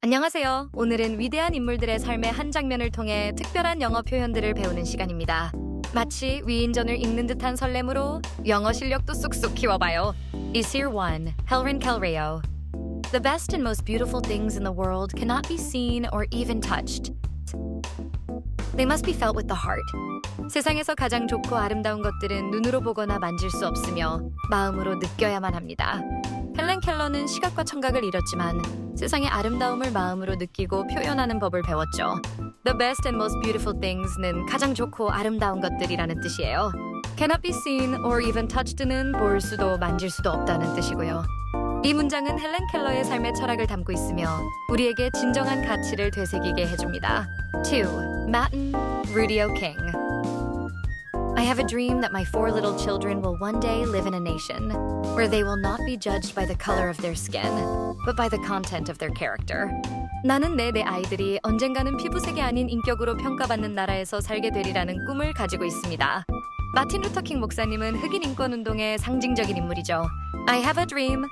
안녕하세요. 오늘은 위대한 인물들의 삶의 한 장면을 통해 특별한 영어 표현들을 배우는 시간입니다. 마치 위인전을 읽는 듯한 설렘으로 영어 실력도 쑥쑥 키워봐요. Is here one, Helren Calreo. The best and most beautiful things in the world cannot be seen or even touched. They must be felt with the heart. 세상에서 가장 좋고 아름다운 것들은 눈으로 보거나 만질 수 없으며 마음으로 느껴야만 합니다. 헬렌 켈러는 시각과 청각을 잃었지만 세상의 아름다움을 마음으로 느끼고 표현하는 법을 배웠죠. The best and most beautiful things는 가장 좋고 아름다운 것들이라는 뜻이에요. Cannot be seen or even touched는 볼 수도 만질 수도 없다는 뜻이고요. 이 문장은 헬렌 켈러의 삶의 철학을 담고 있으며 우리에게 진정한 가치를 되새기게 해줍니다. 2. Matten Rudio King I have a dream that my four little children will one day live in a nation where they will not be judged by the color of their skin, but by the content of their character. 나는 내 내 아이들이 언젠가는 피부색이 아닌 인격으로 평가받는 나라에서 살게 되리라는 꿈을 가지고 있습니다. 마틴 루터킹 목사님은 흑인 인권 운동의 상징적인 인물이죠. I have a dream은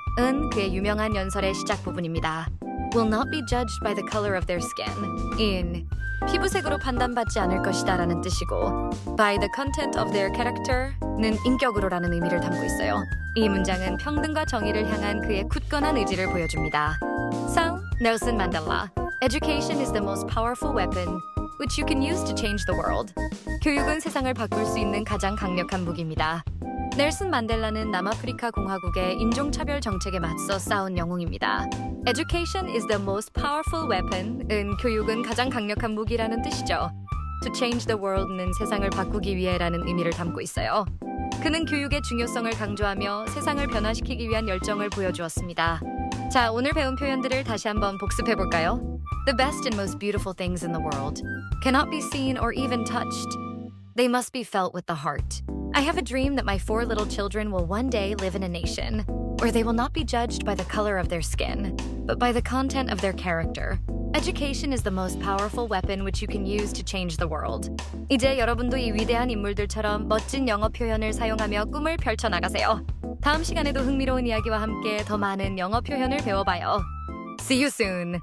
그의 유명한 연설의 시작 부분입니다. Will not be judged by the color of their skin. in 피부색으로 판단받지 않을 것이다라는 뜻이고 by the content of their character는 인격으로라는 의미를 담고 있어요. 이 문장은 평등과 정의를 향한 그의 굳건한 의지를 보여줍니다. So, Nelson Mandela, education is the most powerful weapon which you can use to change the world. 교육은 세상을 바꿀 수 있는 가장 강력한 무기입니다. 넬슨 만델라는 남아프리카 공화국의 인종차별 정책에 맞서 싸운 영웅입니다. Education is the most powerful weapon.은 교육은 가장 강력한 무기라는 뜻이죠. To change the world는 세상을 바꾸기 위해라는 의미를 담고 있어요. 그는 교육의 중요성을 강조하며 세상을 변화시키기 위한 열정을 보여주었습니다. 자, 오늘 배운 표현들을 다시 한번 복습해 볼까요? The best and most beautiful things in the world cannot be seen or even touched. They must be felt with the heart. I have a dream that my four little children will one day live in a nation where they will not be judged by the color of their skin, but by the content of their character. Education is the most powerful weapon which you can use to change the world. 이제 여러분도 이 위대한 인물들처럼 멋진 영어 표현을 사용하며 꿈을 펼쳐 나가세요. 다음 시간에도 흥미로운 이야기와 함께 더 많은 영어 표현을 배워봐요. See you soon.